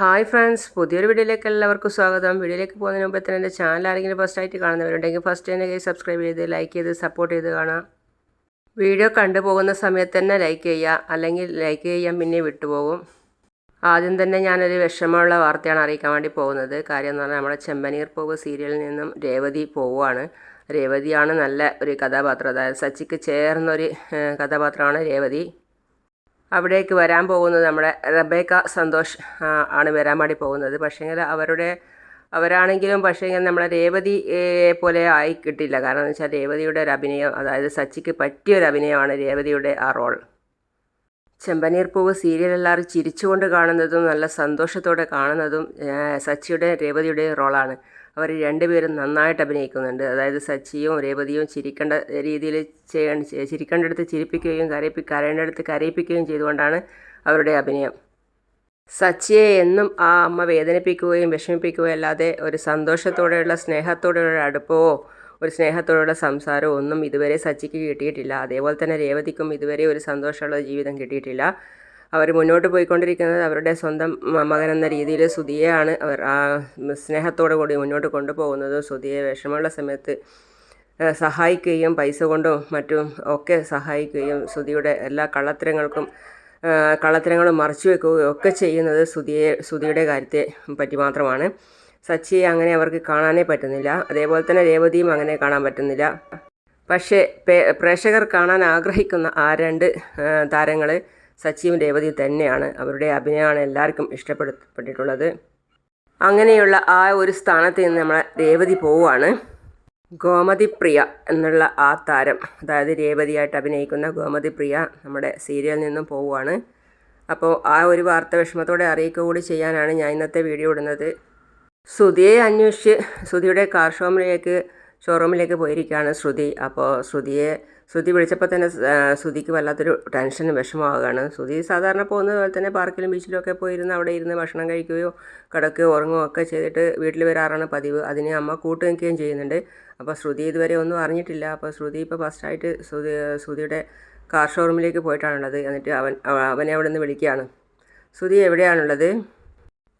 Hi friends പുതിയൊരു വീഡിയോയിലേക്ക് എല്ലാവർക്കും സ്വാഗതം. വീഡിയോയിലേക്ക് പോകുന്നതിന് മുമ്പ് തന്നെ എന്റെ ചാനൽ ആരെങ്കിലും ഫസ്റ്റ് ആയിട്ട് കാണുന്നവരുണ്ടെങ്കിൽ ഫസ്റ്റ് തന്നെ സബ്സ്ക്രൈബ് ചെയ്ത് ലൈക്ക് ചെയ്ത് സപ്പോർട്ട് ചെയ്ത് കാണാം. വീഡിയോ കണ്ടുപോകുന്ന സമയത്ത് തന്നെ ലൈക്ക് ചെയ്യുക അല്ലെങ്കിൽ ലൈക്ക് ചെയ്യാൻ പിന്നെ വിട്ടുപോകും. ആദ്യം തന്നെ ഞാനൊരു വിഷമമുള്ള വാർത്തയാണ് അറിയിക്കാൻ വേണ്ടി പോകുന്നത്. കാര്യം എന്ന് പറഞ്ഞാൽ നമ്മുടെ ചെമ്പനീർ പോവ് സീരിയലിൽ നിന്നും രേവതി പോവുകയാണ് രേവതിയാണ് നല്ല ഒരു കഥാപാത്രം. അതായത് സച്ചിക്ക് ചേർന്നൊരു കഥാപാത്രമാണ് രേവതി. അവിടേക്ക് വരാൻ പോകുന്നത് നമ്മുടെ റബേക്ക സന്തോഷ് ആണ് വരാൻ വേണ്ടി പോകുന്നത്. പക്ഷേങ്കിൽ അവരുടെ അവരാണെങ്കിലും പക്ഷേങ്കിൽ നമ്മളെ രേവതി പോലെ ആയി കിട്ടില്ല കാരണം എന്ന് വെച്ചാൽ രേവതിയുടെ ഒരു അഭിനയം അതായത് സച്ചിക്ക് പറ്റിയ ഒരു അഭിനയമാണ് രേവതിയുടെ ആ റോൾ. ചെമ്പനീർ പൂവ് സീരിയൽ എല്ലാവരും ചിരിച്ചുകൊണ്ട് കാണുന്നതും നല്ല സന്തോഷത്തോടെ കാണുന്നതും സച്ചിയുടെ രേവതിയുടെ റോളാണ്. അവർ രണ്ടുപേരും നന്നായിട്ട് അഭിനയിക്കുന്നുണ്ട്. അതായത് സച്ചിയും രേവതിയും ചിരിക്കേണ്ട രീതിയിൽ ചെയ്യേണ്ട ചിരിക്കേണ്ടടുത്ത് ചിരിപ്പിക്കുകയും കരയിപ്പി കരയേണ്ടടുത്ത് കരയിപ്പിക്കുകയും ചെയ്തുകൊണ്ടാണ് അവരുടെ അഭിനയം. സച്ചിയെ എന്നും ആ അമ്മ വേദനിപ്പിക്കുകയും വിഷമിപ്പിക്കുകയും അല്ലാതെ ഒരു സന്തോഷത്തോടെയുള്ള സ്നേഹത്തോടെയുള്ള അടുപ്പമോ ഒരു സ്നേഹത്തോടെയുള്ള സംസാരമോ ഒന്നും ഇതുവരെ സച്ചിക്ക് കിട്ടിയിട്ടില്ല. അതേപോലെ തന്നെ രേവതിക്കും ഇതുവരെ ഒരു സന്തോഷമുള്ള ജീവിതം കിട്ടിയിട്ടില്ല. അവർ മുന്നോട്ട് പോയിക്കൊണ്ടിരിക്കുന്നത് അവരുടെ സ്വന്തം മകൻ എന്ന രീതിയിൽ സുധിയെയാണ് അവർ ആ സ്നേഹത്തോടു കൂടി മുന്നോട്ട് കൊണ്ടുപോകുന്നത്. സുധിയെ വിഷമമുള്ള സമയത്ത് സഹായിക്കുകയും പൈസ കൊണ്ടും മറ്റും ഒക്കെ സഹായിക്കുകയും സുധിയുടെ എല്ലാ കള്ളത്തരങ്ങൾക്കും കള്ളത്തരങ്ങളും മറച്ചു വെക്കുകയും ഒക്കെ ചെയ്യുന്നത് സുധിയെ സുധിയുടെ കാര്യത്തെ പറ്റി മാത്രമാണ്. സച്ചിയെ അങ്ങനെ അവർക്ക് കാണാനേ പറ്റുന്നില്ല. അതേപോലെ തന്നെ രേവതിയും അങ്ങനെ കാണാൻ പറ്റുന്നില്ല. പക്ഷേ പ്രേക്ഷകർ കാണാൻ ആഗ്രഹിക്കുന്ന ആ രണ്ട് താരങ്ങൾ സച്ചിയും രേവതിയും തന്നെയാണ് അവരുടെ അഭിനയമാണ് എല്ലാവർക്കും ഇഷ്ടപ്പെടപ്പെട്ടിട്ടുള്ളത് അങ്ങനെയുള്ള ആ ഒരു സ്ഥാനത്ത് നിന്ന് നമ്മളെ രേവതി പോവുകയാണ്. ഗോമതി പ്രിയ എന്നുള്ള ആ താരം അതായത് രേവതിയായിട്ട് അഭിനയിക്കുന്ന ഗോമതി പ്രിയ നമ്മുടെ സീരിയലിൽ നിന്നും പോവുകയാണ്. അപ്പോൾ ആ ഒരു വാർത്ത വിഷമത്തോടെ അറിയിക്കുക കൂടി ചെയ്യാനാണ് ഞാൻ ഇന്നത്തെ വീഡിയോ ഇടുന്നത്. ശ്രുതിയെ അന്വേഷിച്ച് ശ്രുതിയുടെ കാർ ഷോറൂമിലേക്ക് ഷോറൂമിലേക്ക് പോയിരിക്കുകയാണ് ശ്രുതി. അപ്പോൾ ശ്രുതിയെ ശ്രുതി വിളിച്ചപ്പോൾ തന്നെ ശ്രുതിക്ക് വല്ലാത്തൊരു ടെൻഷനും വിഷമമാകുകയാണ് ശ്രുതി സാധാരണ പോകുന്നത് പോലെ തന്നെ പാർക്കിലും ബീച്ചിലും ഒക്കെ പോയിരുന്ന് അവിടെ ഇരുന്ന് ഭക്ഷണം കഴിക്കുകയോ കിടക്കുകയോ ഉറങ്ങുകയോ ഒക്കെ ചെയ്തിട്ട് വീട്ടിൽ വരാറാണ് പതിവ്. അതിന് അമ്മ കൂട്ട് നിൽക്കുകയും ചെയ്യുന്നുണ്ട്. അപ്പോൾ ശ്രുതി ഇതുവരെ ഒന്നും അറിഞ്ഞിട്ടില്ല. അപ്പോൾ ശ്രുതി ഇപ്പോൾ ഫസ്റ്റായിട്ട് ശ്രുതി ശ്രുതിയുടെ കാർ ഷോറൂമിലേക്ക് പോയിട്ടാണുള്ളത്. എന്നിട്ട് അവൻ അവനെ അവിടെ നിന്ന് വിളിക്കുകയാണ്. ശ്രുതി എവിടെയാണുള്ളത്?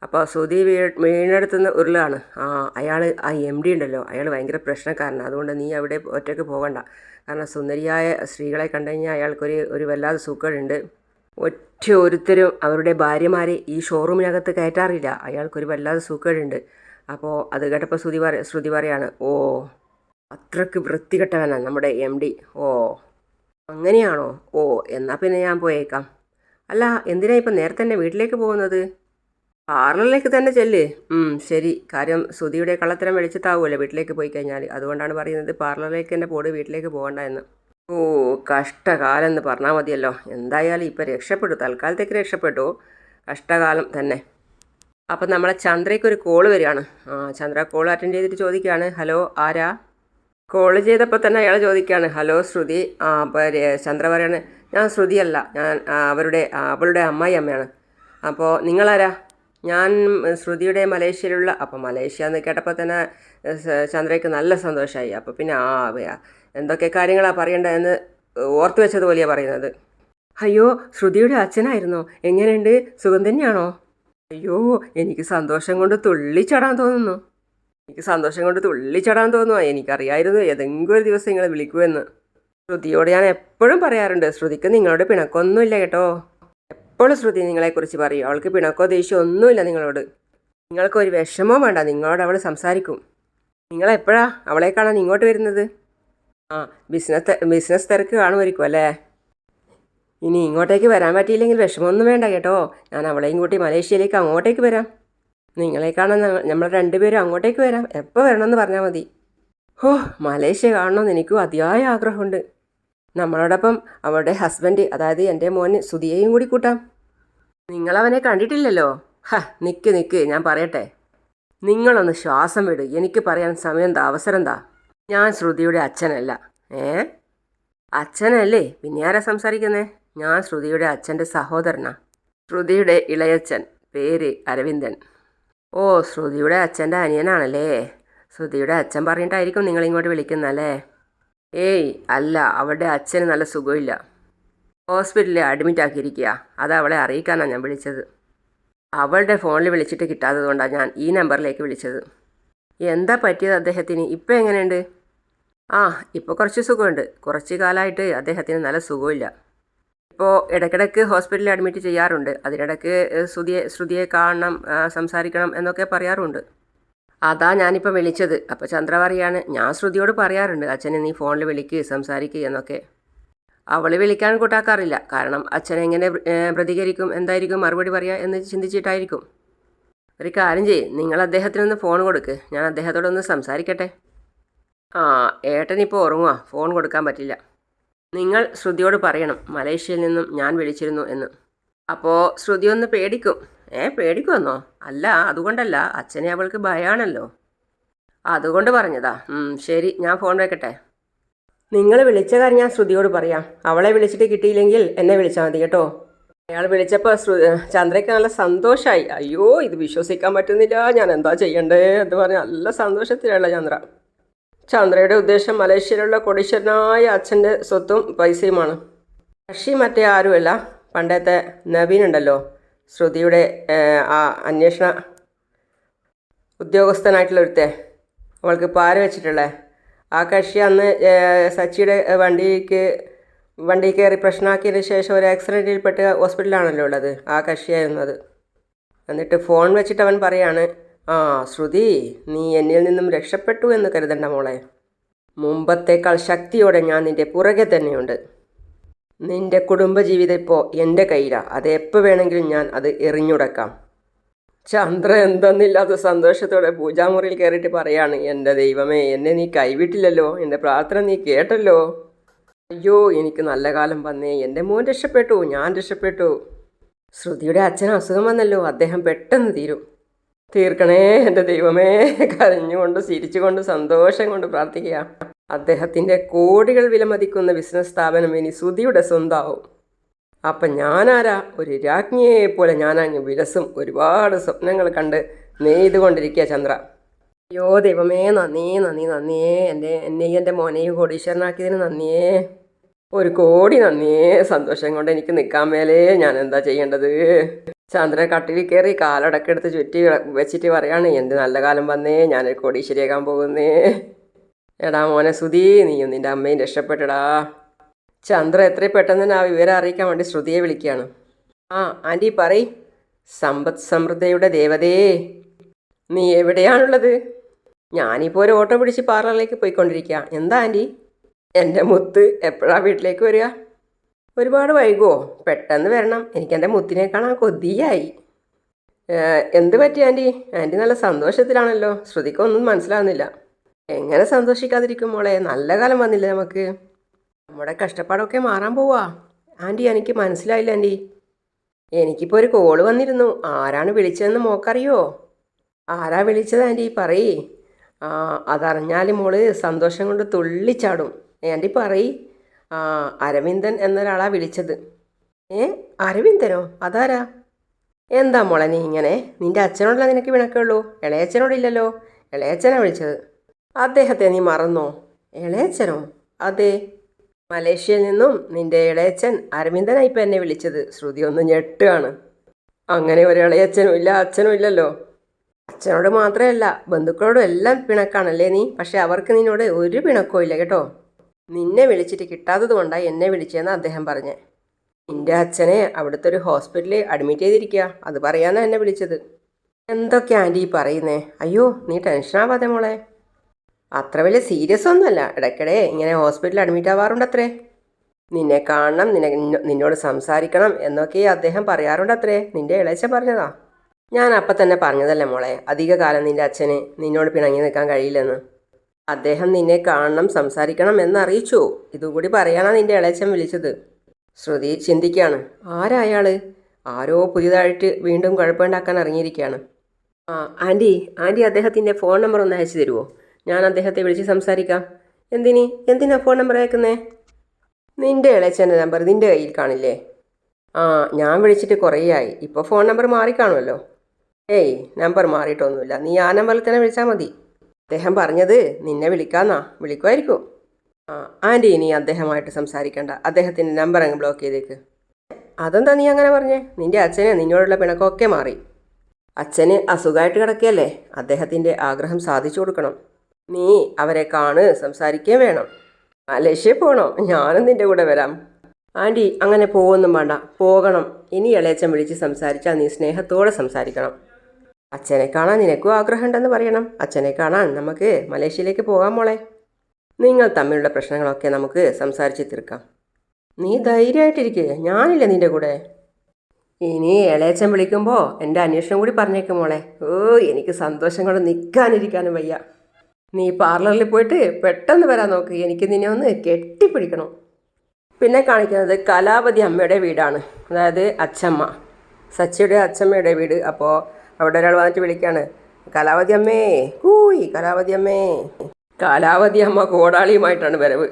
അപ്പോൾ സുധി വീ വീണെടുത്തുനിന്ന് ഉരുളാണ്. ആ അയാൾ ആ എം ഡി ഉണ്ടല്ലോ. അയാൾ ഭയങ്കര പ്രശ്നക്കാരനാണ് അതുകൊണ്ട് നീ അവിടെ ഒറ്റയ്ക്ക് പോകണ്ട. കാരണം സുന്ദരിയായ സ്ത്രീകളെ കണ്ടു കഴിഞ്ഞാൽ അയാൾക്കൊരു ഒരു വല്ലാതെ സുഖമുണ്ട്. ഒറ്റ ഒരുത്തരും അവരുടെ ഭാര്യമാരെ ഈ ഷോറൂമിനകത്ത് കയറ്റാറില്ല. അയാൾക്കൊരു വല്ലാതെ സുഖമുണ്ട്. അപ്പോൾ അത് കേട്ടപ്പോൾ ശ്രുതി പറ ശ്രുതി പറയാണ് ഓ അത്രയ്ക്ക് വൃത്തികെട്ടവനാണ് നമ്മുടെ എം ഡി ഓ അങ്ങനെയാണോ? ഓ എന്നാൽ പിന്നെ ഞാൻ പോയേക്കാം. അല്ല എന്തിനാ ഇപ്പം നേരത്തെ തന്നെ വീട്ടിലേക്ക് പോകുന്നത്? പാർലറിലേക്ക് തന്നെ ചെല്ലേ. ശരി. കാര്യം ശ്രുതിയുടെ കള്ളത്തരം വെളിച്ചത്താവുമല്ലോ വീട്ടിലേക്ക് പോയി കഴിഞ്ഞാൽ അതുകൊണ്ടാണ് പറയുന്നത് പാർലറിലേക്ക് തന്നെ പോട് വീട്ടിലേക്ക് പോകണ്ട എന്ന്. ഓ കഷ്ടകാലം എന്ന് പറഞ്ഞാൽ മതിയല്ലോ. എന്തായാലും ഇപ്പം രക്ഷപ്പെട്ടു. തൽക്കാലത്തേക്ക് രക്ഷപ്പെട്ടു. കഷ്ടകാലം തന്നെ. അപ്പം നമ്മളെ ചന്ദ്രയ്ക്ക് ഒരു കോൾ വരികയാണ്. ആ ചന്ദ്ര കോൾ അറ്റൻഡ് ചെയ്തിട്ട് ചോദിക്കുകയാണ്. ഹലോ ആരാ? കോൾ ചെയ്തപ്പോൾ തന്നെ അയാൾ ചോദിക്കുകയാണ്. ഹലോ ശ്രുതി. ആ അപ്പോൾ ചന്ദ്ര പറയാണ് ഞാൻ ശ്രുതിയല്ല. ഞാൻ അവരുടെ അവളുടെ അമ്മായി അമ്മയാണ്. അപ്പോൾ നിങ്ങളാരാ? ഞാൻ ശ്രുതിയുടെ മലേഷ്യയിലുള്ള അപ്പോൾ മലേഷ്യ എന്ന് കേട്ടപ്പോൾ തന്നെ ചന്ദ്രയ്ക്ക് നല്ല സന്തോഷമായി അപ്പോൾ പിന്നെ ആ എന്തൊക്കെ കാര്യങ്ങളാണ് പറയേണ്ടതെന്ന് ഓർത്തു വെച്ചതുപോലെയാണ് പറയുന്നത്. അയ്യോ ശ്രുതിയുടെ അച്ഛനായിരുന്നോ? എങ്ങനെയുണ്ട്? സുഖം തന്നെയാണോ? അയ്യോ എനിക്ക് സന്തോഷം കൊണ്ട് തുള്ളിച്ചടാൻ തോന്നുന്നു. എനിക്ക് സന്തോഷം കൊണ്ട് തുള്ളിച്ചടാൻ തോന്നുന്നു. എനിക്കറിയായിരുന്നു ഏതെങ്കിലും ഒരു ദിവസം നിങ്ങൾ വിളിക്കുമെന്ന്. ശ്രുതിയോട് ഞാൻ എപ്പോഴും പറയാറുണ്ട് ശ്രുതിക്ക് നിങ്ങളോട് പിണക്കൊന്നുമില്ല കേട്ടോ. എപ്പോഴും ശ്രുതി നിങ്ങളെക്കുറിച്ച് പറയും. അവൾക്ക് പിണക്കോ ദേഷ്യമോ ഒന്നുമില്ല നിങ്ങളോട്. നിങ്ങൾക്കൊരു വിഷമോ വേണ്ട. നിങ്ങളോട് അവൾ സംസാരിക്കും. നിങ്ങളെപ്പോഴാ അവളെ കാണാൻ ഇങ്ങോട്ട് വരുന്നത്? ആ ബിസിനസ് ബിസിനസ് തിരക്ക് കാണുമായിരിക്കും അല്ലേ? ഇനി ഇങ്ങോട്ടേക്ക് വരാൻ പറ്റിയില്ലെങ്കിൽ വിഷമമൊന്നും വേണ്ട കേട്ടോ. ഞാൻ അവളെയും കൂട്ടി മലേഷ്യയിലേക്ക് അങ്ങോട്ടേക്ക് വരാം. നിങ്ങളെ കാണാൻ നമ്മൾ രണ്ടുപേരും അങ്ങോട്ടേക്ക് വരാം. എപ്പോൾ വരണമെന്ന് പറഞ്ഞാൽ മതി. ഓ മലേഷ്യ കാണണമെന്ന് എനിക്കും അതിയായ ആഗ്രഹമുണ്ട്. നമ്മളോടൊപ്പം അവളുടെ ഹസ്ബൻഡ് അതായത് എന്റെ മോൻ സുധിയെയും കൂടി കൂട്ടാം. നിങ്ങളവനെ കണ്ടിട്ടില്ലല്ലോ? ഹ നിക്ക് നിക്ക് ഞാൻ പറയട്ടെ. നിങ്ങളൊന്ന് ശ്വാസം വിട്. എനിക്ക് പറയാൻ സമയം താ അവസരം താ ഞാൻ ശ്രുതിയുടെ അച്ഛനല്ല. ഏ? അച്ഛനല്ലേ? പിന്നെ ആരാ സംസാരിക്കുന്നേ? ഞാൻ ശ്രുതിയുടെ അച്ഛന്റെ സഹോദരനാ. ശ്രുതിയുടെ ഇളയച്ഛൻ. പേര് അരവിന്ദൻ. ഓ ശ്രുതിയുടെ അച്ഛന്റെ അനിയനാണല്ലേ? ശ്രുതിയുടെ അച്ഛൻ പറഞ്ഞിട്ടായിരിക്കും നിങ്ങളിങ്ങോട്ട് വിളിക്കുന്നല്ലേ ഏയ് അല്ല അവളുടെ അച്ഛന് നല്ല സുഖമില്ല. ഹോസ്പിറ്റലിൽ അഡ്മിറ്റ് ആക്കിയിരിക്കുക അത് അവളെ അറിയിക്കാനാണ് ഞാൻ വിളിച്ചത്. അവളുടെ ഫോണിൽ വിളിച്ചിട്ട് കിട്ടാത്തതുകൊണ്ടാണ് ഞാൻ ഈ നമ്പറിലേക്ക് വിളിച്ചത്. എന്താ പറ്റിയത് അദ്ദേഹത്തിന്? ഇപ്പം എങ്ങനെയുണ്ട്? ആ ഇപ്പോൾ കുറച്ച് സുഖമുണ്ട്. കുറച്ച് കാലമായിട്ട് അദ്ദേഹത്തിന് നല്ല സുഖമില്ല. ഇപ്പോൾ ഇടയ്ക്കിടയ്ക്ക് ഹോസ്പിറ്റലിൽ അഡ്മിറ്റ് ചെയ്യാറുണ്ട്. അതിനിടയ്ക്ക് ശ്രുതിയെ ശ്രുതിയെ കാണണം സംസാരിക്കണം എന്നൊക്കെ പറയാറുണ്ട്. അതാ ഞാനിപ്പോൾ വിളിച്ചത്. അപ്പോൾ ചന്ദ്ര പറയാണ് ഞാൻ ശ്രുതിയോട് പറയാറുണ്ട് അച്ഛനെ നീ ഫോണിൽ വിളിക്ക് സംസാരിക്കുക എന്നൊക്കെ. അവൾ വിളിക്കാൻ കൂട്ടാക്കാറില്ല. കാരണം അച്ഛൻ എങ്ങനെ പ്രതികരിക്കും എന്തായിരിക്കും മറുപടി പറയുക എന്ന് ചിന്തിച്ചിട്ടായിരിക്കും. ഒരു കാര്യം ചെയ്യ് നിങ്ങൾ അദ്ദേഹത്തിനൊന്ന് ഫോൺ കൊടുക്ക്. ഞാൻ അദ്ദേഹത്തോടൊന്ന് സംസാരിക്കട്ടെ. ആ ഏട്ടനിപ്പോൾ ഉറങ്ങുക ഫോൺ കൊടുക്കാൻ പറ്റില്ല. നിങ്ങൾ ശ്രുതിയോട് പറയണം മലേഷ്യയിൽ നിന്നും ഞാൻ വിളിച്ചിരുന്നു എന്ന്. അപ്പോൾ ശ്രുതി ഒന്ന് പേടിക്കും. ഏ പേടിക്കൊന്നോ അല്ല അതുകൊണ്ടല്ല. അച്ഛനെ അവൾക്ക് ഭയാണല്ലോ. അതുകൊണ്ട് പറഞ്ഞതാ. ശരി ഞാൻ ഫോൺ വെക്കട്ടെ. നിങ്ങൾ വിളിച്ച കാര്യം ഞാൻ ശ്രുതിയോട് പറയാം. അവളെ വിളിച്ചിട്ട് കിട്ടിയില്ലെങ്കിൽ എന്നെ വിളിച്ചാൽ മതി കേട്ടോ. അയാൾ വിളിച്ചപ്പോൾ ശ്രു ചന്ദ്രയ്ക്ക് നല്ല സന്തോഷമായി അയ്യോ ഇത് വിശ്വസിക്കാൻ പറ്റുന്നില്ല. ഞാൻ എന്താ ചെയ്യണ്ടേ എന്ന് പറഞ്ഞ് നല്ല സന്തോഷത്തിലുള്ള ചന്ദ്ര. ചന്ദ്രയുടെ ഉദ്ദേശം മലേഷ്യയിലുള്ള കൊടീശ്വരനായ അച്ഛന്റെ സ്വത്തും പൈസയുമാണ്. കക്ഷി മറ്റേ ആരുമല്ല. പണ്ടത്തെ നവീൻ ഉണ്ടല്ലോ. ശ്രുതിയുടെ ആ അന്വേഷണ ഉദ്യോഗസ്ഥനായിട്ടുള്ള ഒരുത്തെ അവൾക്ക് പാര വെച്ചിട്ടുള്ളേ? ആ കക്ഷി അന്ന് സച്ചിയുടെ വണ്ടിക്ക് വണ്ടി കയറി പ്രശ്നമാക്കിയതിന് ശേഷം ഒരു ആക്സിഡന്റിൽപ്പെട്ട് ഹോസ്പിറ്റലാണല്ലോ ഉള്ളത്. ആ കക്ഷിയായിരുന്നു അത് എന്നിട്ട് ഫോൺ വെച്ചിട്ട് അവൻ പറയാണ് ആ ശ്രുതി നീ എന്നിൽ നിന്നും രക്ഷപ്പെട്ടു എന്ന് കരുതണ്ട മോളെ. മുമ്പത്തേക്കാൾ ശക്തിയോടെ ഞാൻ നിന്റെ പുറകെ തന്നെയുണ്ട്. നിന്റെ കുടുംബജീവിതം ഇപ്പോൾ എന്റെ കയ്യിലാണ് അത് എപ്പോൾ വേണമെങ്കിലും ഞാൻ അത് എറിഞ്ഞുടക്കാം. ചന്ദ്ര എന്തെന്നില്ലാത്ത സന്തോഷത്തോടെ പൂജാമുറിയിൽ കയറിയിട്ട് പറയാണ് എന്റെ ദൈവമേ എന്നെ നീ കൈവിട്ടില്ലല്ലോ. എന്റെ പ്രാർത്ഥന നീ കേട്ടല്ലോ. അയ്യോ എനിക്ക് നല്ല കാലം വന്നേ. എന്റെ മോൻ രക്ഷപ്പെട്ടു ഞാൻ രക്ഷപ്പെട്ടു. ശ്രുതിയുടെ അച്ഛന് അസുഖം വന്നല്ലോ. അദ്ദേഹം പെട്ടെന്ന് തീരും. തീർക്കണേ എന്റെ ദൈവമേ. കരഞ്ഞുകൊണ്ട് ചിരിച്ചുകൊണ്ട് സന്തോഷം കൊണ്ട് പ്രാർത്ഥിക്കുക. അദ്ദേഹത്തിന്റെ കോടികൾ വിലമതിക്കുന്ന ബിസിനസ് സ്ഥാപനം ഇനി ശ്രുതിയുടെ സ്വന്തമാവും അപ്പം ഞാനാരാ? ഒരു രാജ്ഞിയെ പോലെ ഞാനങ്ങ് വിലസും ഒരുപാട് സ്വപ്നങ്ങൾ കണ്ട് നെയ്തുകൊണ്ടിരിക്കുക ചന്ദ്ര. അയ്യോ ദൈവമേ നന്ദി നന്ദി നന്ദിയേ എന്റെ എന്നെയും എന്റെ മോനെയും കോടീശ്വരനാക്കിയതിന് നന്ദിയേ. ഒരു കോടി നന്ദിയേ. സന്തോഷം കൊണ്ട് എനിക്ക് നിൽക്കാൻ മേലേ. ഞാൻ എന്താ ചെയ്യേണ്ടത്? ചന്ദ്രൻ കട്ടിലിൽ കയറി കാലടക്കെടുത്ത് ചുറ്റി വെച്ചിട്ട് പറയാണ് എന്റെ നല്ല കാലം വന്നേ. ഞാനൊരു കോടീശ്വരിയാക്കാൻ പോകുന്നേ. എടാ മോനെ സുധി നീയും നിന്റെ അമ്മയും രക്ഷപ്പെട്ടടാ. ചന്ദ്ര എത്ര പെട്ടെന്ന് തന്നെ ആ വിവരം അറിയിക്കാൻ വേണ്ടി ശ്രുതിയെ വിളിക്കുകയാണ്. ആ ആന്റി പറയ്. സമ്പദ് സമൃദ്ധയുടെ ദേവതയെ നീ എവിടെയാണുള്ളത്? ഞാനിപ്പോൾ ഒരു ഓട്ടോ പിടിച്ച് പാർലറിലേക്ക് പോയിക്കൊണ്ടിരിക്കുക എന്താ ആന്റി എന്റെ മുത്ത് എപ്പോഴാണ് വീട്ടിലേക്ക് വരിക? ഒരുപാട് വൈകുമോ പെട്ടെന്ന് വരണം. എനിക്ക് എന്റെ മുത്തിനെ കാണാൻ കൊതിയായി. എന്ത് പറ്റി ആന്റി ആന്റി നല്ല സന്തോഷത്തിലാണല്ലോ. ശ്രുതിക്കൊന്നും മനസ്സിലാവുന്നില്ല. എങ്ങനെ സന്തോഷിക്കാതിരിക്കും മോളെ? നല്ല കാലം വന്നില്ലേ നമുക്ക്. നമ്മുടെ കഷ്ടപ്പാടൊക്കെ മാറാൻ പോവാ. ആന്റി എനിക്ക് മനസ്സിലായില്ല ആന്റി എനിക്കിപ്പോൾ ഒരു കോൾ വന്നിരുന്നു. ആരാണ് വിളിച്ചതെന്ന് മോക്കറിയോ? ആരാ വിളിച്ചത് ആന്റി പറയ്. ആ അതറിഞ്ഞാൽ മോൾ സന്തോഷം കൊണ്ട് തുള്ളിച്ചാടും. ആന്റി പറയ്. ആ അരവിന്ദൻ എന്നൊരാളാ വിളിച്ചത്. ഏ അരവിന്ദനോ? അതാരാ? എന്താ മോളെ നീ ഇങ്ങനെ? നിന്റെ അച്ഛനോടല്ല നിനക്ക് വിണക്കുള്ളൂ? ഇളയച്ചനോടില്ലല്ലോ ഇളയച്ചനാണ് വിളിച്ചത്. അദ്ദേഹത്തെ നീ മറന്നോ? ഇളയച്ചനോ അതെ. മലേഷ്യയിൽ നിന്നും നിന്റെ ഇളയച്ചൻ അരവിന്ദനായി എന്നെ വിളിച്ചത്. ശ്രുതി ഒന്ന് ഞെട്ടുകയാണ്. അങ്ങനെ ഒരു ഇളയച്ചനും ഇല്ല അച്ഛനും ഇല്ലല്ലോ. അച്ഛനോട് മാത്രമല്ല ബന്ധുക്കളോടും എല്ലാം പിണക്കാണല്ലേ നീ? പക്ഷെ അവർക്ക് നിന്നോട് ഒരു പിണക്കവും ഇല്ല കേട്ടോ. നിന്നെ വിളിച്ചിട്ട് കിട്ടാത്തത് കൊണ്ടാണ് എന്നെ വിളിച്ചതെന്ന് അദ്ദേഹം പറഞ്ഞേ. നിന്റെ അച്ഛനെ അവിടുത്തെ ഒരു ഹോസ്പിറ്റലിൽ അഡ്മിറ്റ് ചെയ്തിരിക്കുക അത് പറയാനാണ് എന്നെ വിളിച്ചത്. എന്തൊക്കെ ആന്റി പറയുന്നേ? അയ്യോ നീ ടെൻഷനാവാതെ മോളെ. അത്ര വലിയ സീരിയസ് ഒന്നുമല്ല. ഇടയ്ക്കിടെ ഇങ്ങനെ ഹോസ്പിറ്റലിൽ അഡ്മിറ്റ് ആവാറുണ്ട് അത്രേ നിന്നെ കാണണം നിന്നെ നിന്നോട് സംസാരിക്കണം എന്നൊക്കെ അദ്ദേഹം പറയാറുണ്ട് അത്രേ നിന്റെ ഇളയച്ചൻ പറഞ്ഞതാ. ഞാൻ അപ്പം തന്നെ പറഞ്ഞതല്ലേ മോളെ. അധിക കാലം നിന്റെ അച്ഛനെ നിന്നോട് പിണങ്ങി നിൽക്കാൻ കഴിയില്ലെന്ന്. അദ്ദേഹം നിന്നെ കാണണം സംസാരിക്കണം എന്നറിയിച്ചു. ഇതുകൂടി പറയാനാണ് നിന്റെ ഇളയച്ചൻ വിളിച്ചത്. ശ്രുതി ചിന്തിക്കുകയാണ് ആരായാൾ ആരോ പുതിയതായിട്ട് വീണ്ടും കുഴപ്പമുണ്ടാക്കാൻ ഇറങ്ങിയിരിക്കുകയാണ്. ആ ആന്റി ആന്റി അദ്ദേഹത്തിന്റെ ഫോൺ നമ്പർ ഒന്ന് അയച്ചു തരുമോ ഞാൻ അദ്ദേഹത്തെ വിളിച്ച് സംസാരിക്കാം. എന്തിനി? എന്തിനാ ഫോൺ നമ്പർ അയക്കുന്നേ? നിന്റെ ഇളയച്ചന്റെ നമ്പർ നിന്റെ കയ്യിൽ കാണില്ലേ? ആ ഞാൻ വിളിച്ചിട്ട് കുറേയായി. ഇപ്പോൾ ഫോൺ നമ്പർ മാറിക്കാണുമല്ലോ ഏയ് നമ്പർ മാറിയിട്ടൊന്നുമില്ല. നീ ആ നമ്പറിൽ തന്നെ വിളിച്ചാൽ മതി. അദ്ദേഹം പറഞ്ഞത് നിന്നെ വിളിക്കാന്നാ. വിളിക്കുമായിരിക്കും. ആ ആന്റി ഇനി അദ്ദേഹമായിട്ട് സംസാരിക്കണ്ട. അദ്ദേഹത്തിന്റെ നമ്പർ അങ്ങ് ബ്ലോക്ക് ചെയ്തേക്ക്. അതെന്താ നീ അങ്ങനെ പറഞ്ഞേ? നിന്റെ അച്ഛന് നിന്നോടുള്ള പിണക്കമൊക്കെ മാറി. അച്ഛന് അസുഖമായിട്ട് കിടക്കുകയല്ലേ അദ്ദേഹത്തിന്റെ ആഗ്രഹം സാധിച്ചു കൊടുക്കണം. നീ അവരെ കാണ് സംസാരിക്കേ വേണം. മലേഷ്യ പോകണോ ഞാനും നിന്റെ കൂടെ വരാം. ആന്റി അങ്ങനെ പോകുമൊന്നും വേണ്ട. പോകണം. ഇനി ഇളയച്ചൻ വിളിച്ച് സംസാരിച്ചാൽ നീ സ്നേഹത്തോടെ സംസാരിക്കണം. അച്ഛനെ കാണാൻ നിനക്കും ആഗ്രഹമുണ്ടെന്ന് പറയണം. അച്ഛനെ കാണാൻ നമുക്ക് മലേഷ്യയിലേക്ക് പോകാം മോളെ. നിങ്ങൾ തമ്മിലുള്ള പ്രശ്നങ്ങളൊക്കെ നമുക്ക് സംസാരിച്ച് തീർക്കാം. നീ ധൈര്യമായിട്ടിരിക്കുക ഞാനില്ല നിന്റെ കൂടെ. ഇനി ഇളയച്ചൻ വിളിക്കുമ്പോൾ എന്റെ അന്വേഷണം കൂടി പറഞ്ഞേക്കും മോളെ. ഓ എനിക്ക് സന്തോഷം കൊണ്ട് നിൽക്കാനിരിക്കാനും വയ്യ. നീ പാർലറിൽ പോയിട്ട് പെട്ടെന്ന് വരാൻ നോക്ക്. എനിക്ക് നിന്നെ ഒന്ന് കെട്ടിപ്പിടിക്കണം. പിന്നെ കാണിക്കുന്നത് കലാപതി അമ്മയുടെ വീടാണ്. അതായത് അച്ചമ്മ. സച്ചിയുടെ അച്ചമ്മയുടെ വീട്. അപ്പോൾ അവിടെ ഒരാൾ വന്നിട്ട് വിളിക്കുകയാണ് കലാവതി അമ്മേ കൂയി കലാവതി അമ്മേ. കലാവതി അമ്മ കോടാളിയുമായിട്ടാണ് വരവ്.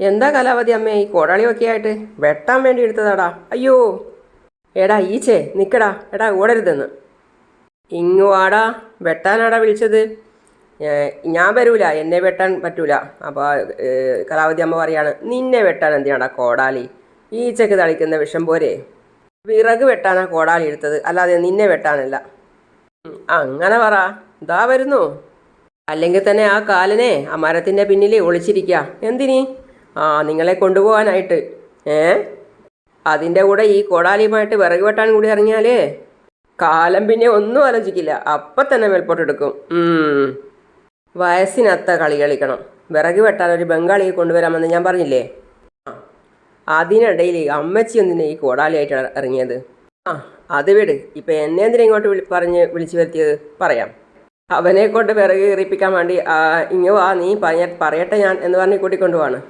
എന്താ കലാവതി അമ്മേ ഈ കോടാളിയൊക്കെ ആയിട്ട് വെട്ടാൻ വേണ്ടി എടുത്തതാടാ. അയ്യോ. എടാ ഈച്ചേ നിൽക്കടാ എടാ ഓടരുതെന്ന്. ഇങ്ങു വാടാ. വെട്ടാനാടാ വിളിച്ചത്. ഞാൻ വരൂല എന്നെ വെട്ടാൻ പറ്റൂല. അപ്പോൾ കലാവതി അമ്മ പറയാണ് നിന്നെ വെട്ടാൻ എന്തിനാടാ കോടാലി? ഈച്ചക്ക് തളിക്കുന്ന വിഷം പോരെ? വിറക് വെട്ടാനാ കോടാലി എടുത്തത് അല്ലാതെ നിന്നെ വെട്ടാനല്ല. അങ്ങനെ പറ ഇതാ വരുന്നു. അല്ലെങ്കിൽ തന്നെ ആ കാലനെ ആ മരത്തിന്റെ പിന്നിൽ ഒളിച്ചിരിക്കുക എന്തിനി? ആ നിങ്ങളെ കൊണ്ടുപോകാനായിട്ട്. ഏ? അതിന്റെ കൂടെ ഈ കോടാലിയുമായിട്ട് വിറക് വെട്ടാൻ കൂടി ഇറങ്ങിയാലേ? കാലം പിന്നെ ഒന്നും ആലോചിക്കില്ല അപ്പം തന്നെ മേൽപോട്ടെടുക്കും. വയസ്സിനത്ത കളി കളിക്കണം. വിറക് വെട്ടാൻ ഒരു ബംഗാളിയെ കൊണ്ടുവരാമെന്ന് ഞാൻ പറഞ്ഞില്ലേ? ആ അതിനിടയിൽ അമ്മച്ചി ഒന്നിനെ ഈ കോടാലിയായിട്ട് ഇറ- ഇറങ്ങിയത്? ആ അത് വിട്. ഇപ്പം എന്നെ എന്തിനാ ഇങ്ങോട്ട് വിളി പറഞ്ഞ് വിളിച്ചു വരുത്തിയത്? പറയാം. അവനെ കൊണ്ട് വിറക് കീറിപ്പിക്കാൻ വേണ്ടി ആ, ഇങ്ങ് വാ നീ പറഞ്ഞ പറയട്ടെ ഞാൻ എന്ന് പറഞ്ഞ് കൂട്ടിക്കൊണ്ടുപോവാണ്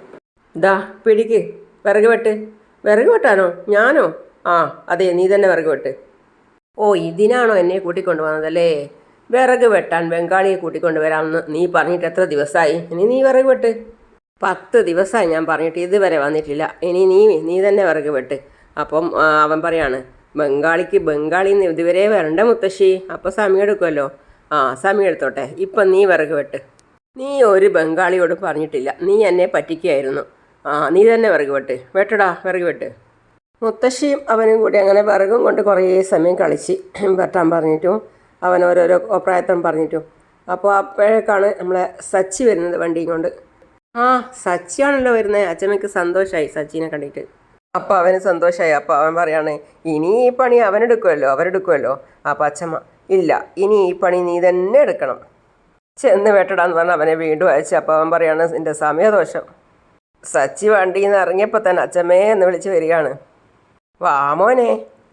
ദാ പിടിക്ക്. വിറക് വെട്ട്. വിറക് വെട്ടാനോ? ഞാനോ? ആ അതെ നീ തന്നെ വിറക് വെട്ട്. ഓ ഇതിനാണോ എന്നെ കൂട്ടിക്കൊണ്ടു പോകുന്നതല്ലേ വിറക് വെട്ടാൻ ബംഗാളിയെ കൂട്ടിക്കൊണ്ട് വരാമെന്ന് നീ പറഞ്ഞിട്ട് എത്ര ദിവസമായി ഇനി നീ വിറക് വെട്ട്. പത്ത് ദിവസമായി ഞാൻ പറഞ്ഞിട്ട് ഇതുവരെ വന്നിട്ടില്ല. ഇനി നീ നീ തന്നെ വിറക് വെട്ട്. അപ്പം അവൻ പറയാണ് ബംഗാളിക്ക് ബംഗാളിൽ നിന്ന് ഇതുവരെ വരണ്ട മുത്തശ്ശി. അപ്പോൾ സമയം എടുക്കുമല്ലോ. ആ സമയം എടുത്തോട്ടെ. ഇപ്പം നീ വിറക് വെട്ട്. നീ ഒരു ബംഗാളിയോടും പറഞ്ഞിട്ടില്ല. നീ എന്നെ പറ്റിക്കുകയായിരുന്നു. ആ നീ തന്നെ വിറക് വെട്ട്. വെട്ടടാ വിറക് വെട്ട്. മുത്തശ്ശിയും അവനും കൂടി അങ്ങനെ വിറകും കൊണ്ട് കുറേ സമയം കളിച്ച്. വെട്ടാൻ പറഞ്ഞിട്ടും അവൻ ഓരോരോ അഭിപ്രായത്തം പറഞ്ഞിട്ടും. അപ്പോൾ അപ്പോഴേക്കാണ് നമ്മളെ സച്ചി വരുന്നത് വണ്ടിയും കൊണ്ട്. ആ സച്ചിയാണല്ലോ വരുന്നത്. അച്ഛമ്മയ്ക്ക് സന്തോഷമായി സച്ചിനെ കണ്ടിട്ട്. അപ്പോൾ അവന് സന്തോഷമായി അപ്പോൾ അവൻ പറയാണ് ഇനി ഈ പണി അവനെടുക്കുമല്ലോ അവരെടുക്കുമല്ലോ അപ്പോൾ അച്ഛമ്മ ഇല്ല ഇനി ഈ പണി നീ തന്നെ എടുക്കണം. ചെന്ന് വേട്ടടാന്ന് പറഞ്ഞ് അവനെ വീണ്ടും അയച്ചു. അപ്പോൾ അവൻ പറയാണ് എന്റെ സമയദോഷം. സച്ചി വണ്ടിയിൽ നിന്ന് ഇറങ്ങിയപ്പോൾ തന്നെ അച്ഛമ്മേ എന്ന് വിളിച്ച് വരികയാണ്. വാമോനെ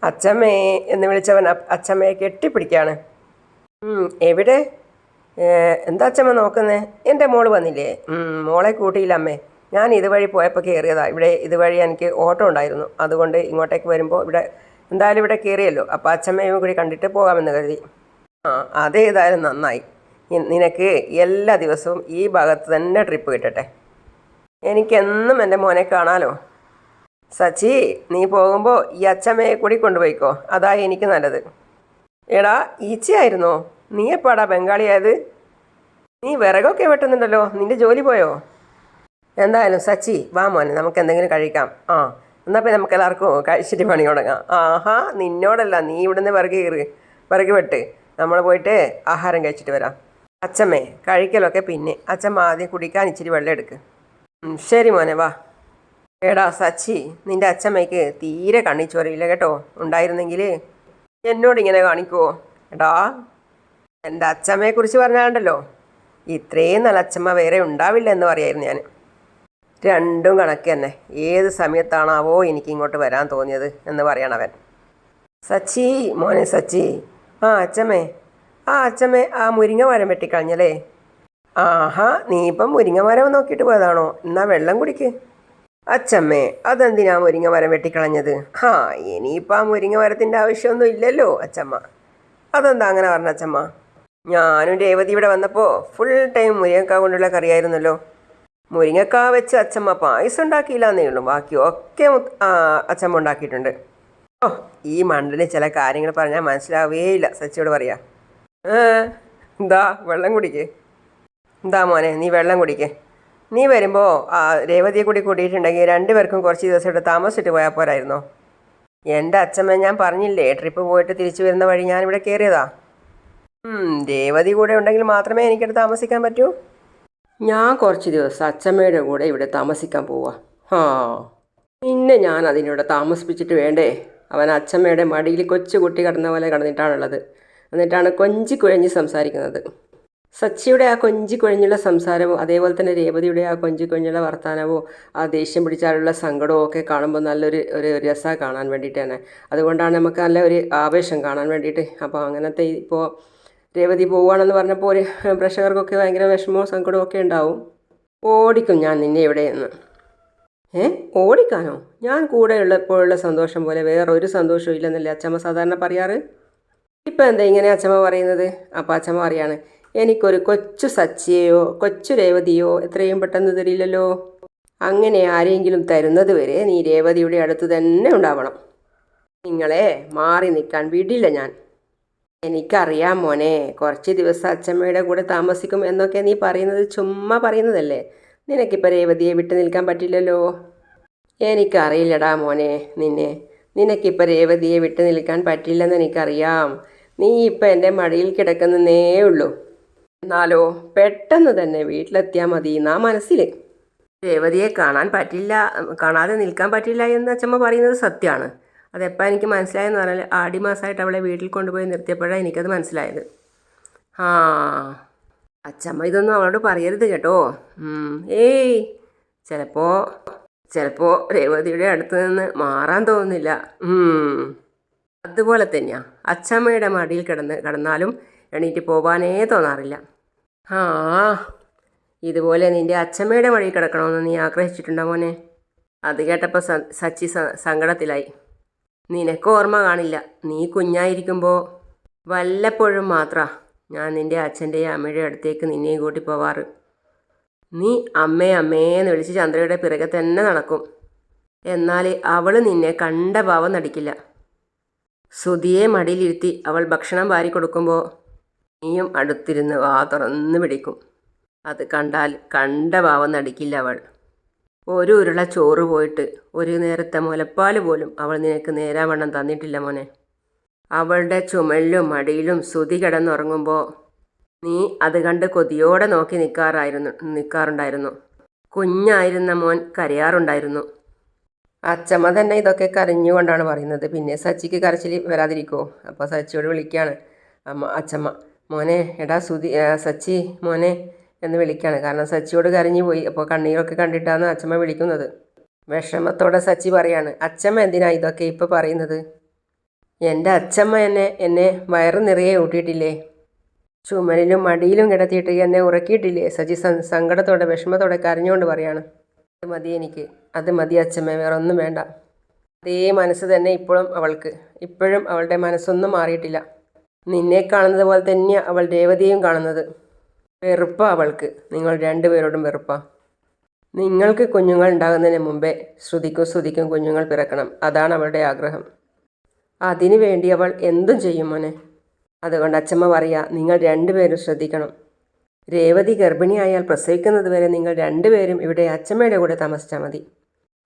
അച്ഛമ്മേ എന്ന് വിളിച്ചവൻ അച്ഛമ്മയെ കെട്ടിപ്പിടിക്കുകയാണ്. എവിടെ? എന്താ അച്ഛമ്മ നോക്കുന്നേ? എന്റെ മോൾ വന്നില്ലേ? മോളെ കൂട്ടിയില്ല അമ്മേ. ഞാൻ ഇതുവഴി പോയപ്പോൾ കയറിയതാണ് ഇവിടെ ഇതുവഴി എനിക്ക് ഓട്ടോ ഉണ്ടായിരുന്നു. അതുകൊണ്ട് ഇങ്ങോട്ടേക്ക് വരുമ്പോൾ ഇവിടെ എന്തായാലും ഇവിടെ കയറിയല്ലോ അപ്പോൾ അച്ഛമ്മയും കൂടി കണ്ടിട്ട് പോകാമെന്ന് കരുതി. ആ അതേതായാലും നന്നായി. നിനക്ക് എല്ലാ ദിവസവും ഈ ഭാഗത്ത് തന്നെ ട്രിപ്പ് കിട്ടട്ടെ. എനിക്കെന്നും എന്റെ മോനെ കാണാലോ. സച്ചി നീ പോകുമ്പോൾ ഈ അച്ഛമ്മയെ കൂടി കൊണ്ടുപോയിക്കോ. അതായി എനിക്ക് നല്ലത്. എടാ ഈച്ചയായിരുന്നോ? നീ എപ്പാടാ ബംഗാളിയായത്? നീ വിറകൊക്കെ വെട്ടുന്നുണ്ടല്ലോ നിന്റെ ജോലി പോയോ? എന്തായാലും സച്ചി വാ മോനെ നമുക്ക് എന്തെങ്കിലും കഴിക്കാം. ആ എന്നാൽ പിന്നെ നമുക്ക് എല്ലാവർക്കും കഴിച്ചിട്ട് പണി തുടങ്ങാം. ആഹാ നിന്നോടല്ല നീ ഇവിടുന്ന് വിറക് കയറി വിറക് വെട്ട്. നമ്മൾ പോയിട്ട് ആഹാരം കഴിച്ചിട്ട് വരാം. അച്ഛമ്മേ കഴിക്കലൊക്കെ പിന്നെ. അച്ഛമ്മ ആദ്യം കുടിക്കാൻ ഇച്ചിരി വെള്ളം എടുക്ക്. ശരി മോനെ വാ. എടാ സച്ചി നിന്റെ അച്ഛമ്മയ്ക്ക് തീരെ കണ്ണിച്ചോരയില്ല കേട്ടോ. ഉണ്ടായിരുന്നെങ്കിൽ എന്നോട് ഇങ്ങനെ കാണിക്കുവോ എടാ എന്റെ അച്ഛമ്മയെക്കുറിച്ച് പറഞ്ഞാണ്ടല്ലോ. ഇത്രയും നല്ല അച്ചമ്മ വേറെ ഉണ്ടാവില്ല എന്ന് പറയായിരുന്നു ഞാൻ രണ്ടും കണക്ക് തന്നെ. ഏത് സമയത്താണാവോ എനിക്ക് ഇങ്ങോട്ട് വരാൻ തോന്നിയത് എന്ന് പറയണവൻ സച്ചി മോനെ സച്ചി. ആ അച്ചമ്മേ. ആ അച്ഛമ്മേ ആ മുരിങ്ങ മരം വെട്ടിക്കളഞ്ഞല്ലേ? ആഹാ നീ ഇപ്പം മുരിങ്ങ മരം നോക്കിയിട്ട് പോയതാണോ? എന്നാ വെള്ളം കുടിക്ക്. അച്ഛമ്മേ അതെന്തിനാ മുരിങ്ങ മരം വെട്ടിക്കളഞ്ഞത്? ഹാ ഇനിയിപ്പോൾ ആ മുരിങ്ങ മരത്തിന്റെ ആവശ്യമൊന്നും ഇല്ലല്ലോ അച്ഛമ്മ അതെന്താ അങ്ങനെ പറഞ്ഞ അച്ഛമ്മ ഞാനും രേവതി ഇവിടെ വന്നപ്പോൾ ഫുൾ ടൈം മുരിങ്ങക്ക കൊണ്ടുള്ള കറിയായിരുന്നല്ലോ. മുരിങ്ങക്ക വെച്ച് അച്ഛമ്മ പായസം ഉണ്ടാക്കിയില്ല എന്നേ ഉള്ളൂ. ബാക്കി ഒക്കെ അച്ചമ്മ ഉണ്ടാക്കിയിട്ടുണ്ട്. ഓ ഈ മണ്ടന് ചില കാര്യങ്ങൾ പറഞ്ഞാൽ മനസ്സിലാവുകയില്ല സച്ചിയോട് പറയാ. എന്താ വെള്ളം കുടിക്കേ. എന്താ മോനെ നീ വെള്ളം കുടിക്ക്. നീ വരുമ്പോൾ ആ രേവതിയെ കൂടി കൂട്ടിയിട്ടുണ്ടെങ്കിൽ രണ്ടുപേർക്കും കുറച്ച് ദിവസം ഇവിടെ താമസിച്ചിട്ട് പോയാൽ പോരായിരുന്നോ? എന്റെ അച്ഛമ്മ ഞാൻ പറഞ്ഞില്ലേ ട്രിപ്പ് പോയിട്ട് തിരിച്ചു വരുന്ന വഴി ഞാൻ ഇവിടെ കയറിയതാ രേവതി കൂടെ ഉണ്ടെങ്കിൽ മാത്രമേ എനിക്കിവിടെ താമസിക്കാൻ പറ്റൂ. ഞാൻ കുറച്ച് ദിവസം അച്ഛമ്മയുടെ കൂടെ ഇവിടെ താമസിക്കാൻ പോവാ. ഹാ. പിന്നെ ഞാൻ അതിനിവിടെ താമസിപ്പിച്ചിട്ട് വേണ്ടേ? അവൻ അച്ഛമ്മയുടെ മടിയിൽ കൊച്ചു കുട്ടി കിടന്ന പോലെ കിടന്നിട്ടാണുള്ളത്. എന്നിട്ടാണ് കൊഞ്ചി കുഴഞ്ഞ് സംസാരിക്കുന്നത്. സച്ചിയുടെ ആ കൊഞ്ചി കുഴഞ്ഞുള്ള സംസാരമോ അതേപോലെ തന്നെ രേവതിയുടെ ആ കൊഞ്ചി കുഴഞ്ഞുള്ള വർത്തമാനവും ആ ദേഷ്യം പിടിച്ചാലുള്ള സങ്കടവും ഒക്കെ കാണുമ്പോൾ നല്ലൊരു ഒരു രസമാണ് കാണാൻ വേണ്ടിയിട്ട് തന്നെ അതുകൊണ്ടാണ് നമുക്ക് നല്ല ഒരു ആവേശം കാണാൻ വേണ്ടിയിട്ട്. അപ്പോൾ അങ്ങനത്തെ ഇപ്പോൾ രേവതി പോവുകയാണെന്ന് പറഞ്ഞപ്പോൾ ഒരു പ്രേക്ഷകർക്കൊക്കെ ഭയങ്കര വിഷമവും സങ്കടവും ഒക്കെ ഉണ്ടാവും. ഓടിക്കും ഞാൻ നിന്നെ എവിടെയെന്ന് ഏ? ഓടിക്കാനോ? ഞാൻ കൂടെ ഉള്ളപ്പോഴുള്ള സന്തോഷം പോലെ വേറെ ഒരു സന്തോഷവും ഇല്ലെന്നല്ലേ അച്ചമ്മ സാധാരണ പറയാറ്? ഇപ്പം എന്താ ഇങ്ങനെ അച്ചമ്മ പറയുന്നത്? അപ്പം അച്ചമ്മ പറയാണ് എനിക്കൊരു കൊച്ചു സച്ചിയെയോ കൊച്ചു രേവതിയോ എത്രയും പെട്ടെന്ന് തരില്ലല്ലോ. അങ്ങനെ ആരെങ്കിലും തരുന്നത് വരെ നീ രേവതിയുടെ അടുത്ത് തന്നെ ഉണ്ടാവണം. നിങ്ങളെ മാറി നിൽക്കാൻ വിടില്ല ഞാൻ. എനിക്കറിയാം മോനെ കുറച്ച് ദിവസം അച്ചമ്മയുടെ കൂടെ താമസിക്കും എന്നൊക്കെ നീ പറയുന്നത് ചുമ്മാ പറയുന്നതല്ലേ? നിനക്കിപ്പോൾ രേവതിയെ വിട്ടു നിൽക്കാൻ പറ്റില്ലല്ലോ. എനിക്കറിയില്ലടാ മോനെ നിന്നെ. നിനക്കിപ്പോൾ രേവതിയെ വിട്ടു നിൽക്കാൻ പറ്റില്ലെന്ന് എനിക്കറിയാം. നീ ഇപ്പം എന്റെ മടിയിൽ കിടക്കുന്നേ ഉള്ളൂ. എന്നാലോ പെട്ടെന്ന് തന്നെ വീട്ടിലെത്തിയാൽ മതി എന്നാ മനസ്സിൽ രേവതിയെ കാണാൻ പറ്റില്ല കാണാതെ നിൽക്കാൻ പറ്റില്ല എന്ന് അച്ഛമ്മ പറയുന്നത് സത്യമാണ്. അതെപ്പോൾ എനിക്ക് മനസ്സിലായെന്ന് പറഞ്ഞാൽ ആടി മാസമായിട്ട് അവളെ വീട്ടിൽ കൊണ്ടുപോയി നിർത്തിയപ്പോഴാണ് എനിക്കത് മനസ്സിലായത്. ആ അച്ചമ്മ ഇതൊന്നും അവളോട് പറയരുത് കേട്ടോ. ഏയ് ചിലപ്പോൾ ചിലപ്പോൾ രേവതിയുടെ അടുത്ത് നിന്ന് മാറാൻ തോന്നുന്നില്ല. അതുപോലെ തന്നെയാ. അച്ചമ്മയുടെ മടിയിൽ കിടന്ന് കിടന്നാലും എണീറ്റ് പോകാനേ തോന്നാറില്ല. ആ ഇതുപോലെ നിന്റെ അച്ഛമ്മയുടെ മടിയിൽ കിടക്കണമെന്ന് നീ ആഗ്രഹിച്ചിട്ടുണ്ടോ മോനെ? അത് കേട്ടപ്പോൾ സച്ചി സങ്കടത്തിലായി. നിനക്ക് ഓർമ്മ കാണില്ല. നീ കുഞ്ഞായിരിക്കുമ്പോൾ വല്ലപ്പോഴും മാത്രാ ഞാൻ നിന്റെ അച്ഛന്റെയും അമ്മയുടെ അടുത്തേക്ക് നിന്നെയും കൂട്ടി പോവാറ്. നീ അമ്മേ അമ്മേന്ന് വിളിച്ച് ചന്ദ്രയുടെ പിറകെ തന്നെ നടക്കും. എന്നാൽ അവൾ നിന്നെ കണ്ട ഭാവം നടിക്കില്ല. സുതിയെ മടിയിലിരുത്തി അവൾ ഭക്ഷണം വാരി കൊടുക്കുമ്പോൾ നീയും അടുത്തിരുന്ന് വാ തുറന്ന് പിടിക്കും. അത് കണ്ടാൽ കണ്ട ഭാവം നടിക്കില്ല അവൾ. ഒരു ഉരുള ചോറ് പോയിട്ട് ഒരു നേരത്തെ മുലപ്പാൽ പോലും അവൾ നിനക്ക് നേരാവണ്ണം തന്നിട്ടില്ല മോനെ. അവളുടെ ചുമലിലും മടിയിലും സുതി കിടന്നുറങ്ങുമ്പോൾ നീ അത് കണ്ട് കൊതിയോടെ നോക്കി നിൽക്കാറായിരുന്നു നിൽക്കാറുണ്ടായിരുന്നു കുഞ്ഞായിരുന്ന മോൻ കരയാറുണ്ടായിരുന്നു. അച്ചമ്മ തന്നെ ഇതൊക്കെ കരഞ്ഞുകൊണ്ടാണ് പറയുന്നത്. പിന്നെ സച്ചിക്ക് കരച്ചിൽ വരാതിരിക്കുമോ അപ്പോൾ സച്ചിയോട് വിളിക്കുകയാണ് അമ്മ അച്ചമ്മ. മോനെ എടാ സുതി സച്ചി മോനെ എന്ന് വിളിക്കുകയാണ് കാരണം സച്ചിയോട് കരഞ്ഞു പോയി. അപ്പോൾ കണ്ണീരൊക്കെ കണ്ടിട്ടാണ് അച്ഛമ്മ വിളിക്കുന്നത്. വിഷമത്തോടെ സച്ചി പറയാണ് അച്ഛമ്മ എന്തിനാ ഇതൊക്കെ ഇപ്പോൾ പറയുന്നത്? എന്റെ അച്ഛമ്മ എന്നെ എന്നെ വയറ് നിറയെ ഊട്ടിയിട്ടില്ലേ? ചുമലിലും മടിയിലും കിടത്തിയിട്ട് എന്നെ ഉറക്കിയിട്ടില്ലേ? സജി സങ്കടത്തോടെ വിഷമത്തോടെ കരഞ്ഞുകൊണ്ട് പറയാണ് അത് മതി എനിക്ക് അത് മതി അച്ഛമ്മ വേറെ ഒന്നും വേണ്ട. അതേ മനസ്സ് തന്നെ ഇപ്പോഴും അവൾക്ക്. ഇപ്പോഴും അവളുടെ മനസ്സൊന്നും മാറിയിട്ടില്ല. നിന്നെ കാണുന്നത് പോലെ തന്നെയാണ് അവൾ രേവതിയും കാണുന്നത്. വെറുപ്പാ അവൾക്ക്. നിങ്ങൾ രണ്ടുപേരോടും വെറുപ്പാ. നിങ്ങൾക്ക് കുഞ്ഞുങ്ങൾ ഉണ്ടാകുന്നതിന് മുമ്പേ ശ്രുതിക്കും ശ്രുതിക്കും കുഞ്ഞുങ്ങൾ പിറക്കണം. അതാണ് അവളുടെ ആഗ്രഹം. അതിനു വേണ്ടി അവൾ എന്തും ചെയ്യും മോനെ. അതുകൊണ്ട് അച്ഛമ്മ പറയുക നിങ്ങൾ രണ്ടുപേരും ശ്രദ്ധിക്കണം. രേവതി ഗർഭിണിയായാൽ പ്രസവിക്കുന്നത് വരെ നിങ്ങൾ രണ്ടുപേരും ഇവിടെ അച്ഛമ്മയുടെ കൂടെ താമസിച്ചാൽ മതി.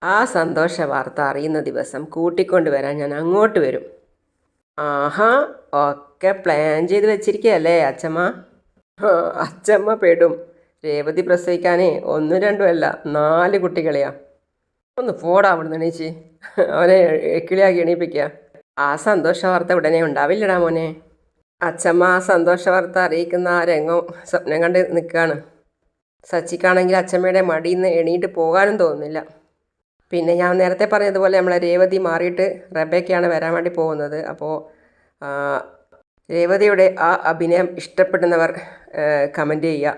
ആ സന്തോഷ വാർത്ത അറിയുന്ന ദിവസം കൂട്ടിക്കൊണ്ടുവരാൻ ഞാൻ അങ്ങോട്ട് വരും. ആഹാ ഒക്കെ പ്ലാൻ ചെയ്ത് വെച്ചിരിക്കുകയല്ലേ അച്ഛമ്മ അച്ഛമ്മ പെടും. രേവതി പ്രസവിക്കാനേ ഒന്നും രണ്ടും അല്ല നാല് കുട്ടികളെയാ. ഒന്ന് പോടാ നിന്ന് എണീച്ച്. അവനെ എക്കിളിയാക്കി എണീപ്പിക്കുക ആ സന്തോഷ വാർത്ത ഉടനെ ഉണ്ടാവില്ലടാ മോനെ. അച്ഛമ്മ ആ സന്തോഷ വാർത്ത അറിയിക്കുന്ന ആ രംഗം സ്വപ്നം കണ്ട് നിൽക്കുകയാണ് സച്ചിക്കാണെങ്കിൽ അച്ഛമ്മയുടെ മടിയിൽ നിന്ന് എണീറ്റ് പോകാനും തോന്നുന്നില്ല. പിന്നെ ഞാൻ നേരത്തെ പറഞ്ഞതുപോലെ നമ്മൾ രേവതി മാറിയിട്ട് റബേക്കയാണ് വരാൻ വേണ്ടി പോകുന്നത്. അപ്പോൾ രേവതിയുടെ ആ അഭിനയം ഇഷ്ടപ്പെടുന്നവർ കമന്റ് ചെയ്യുക.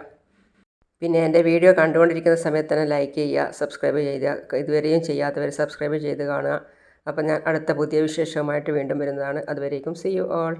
പിന്നെ എന്റെ വീഡിയോ കണ്ടുകൊണ്ടിരിക്കുന്ന സമയത്ത് തന്നെ ലൈക്ക് ചെയ്യുക സബ്സ്ക്രൈബ് ചെയ്യുക ഇതുവരെയും ചെയ്യാത്തവർ സബ്സ്ക്രൈബ് ചെയ്ത് കാണുക. അപ്പോൾ ഞാൻ അടുത്ത പുതിയ വിശേഷവുമായിട്ട് വീണ്ടും വരുന്നതാണ്. അതുവരേക്കും സി യു ഓൾ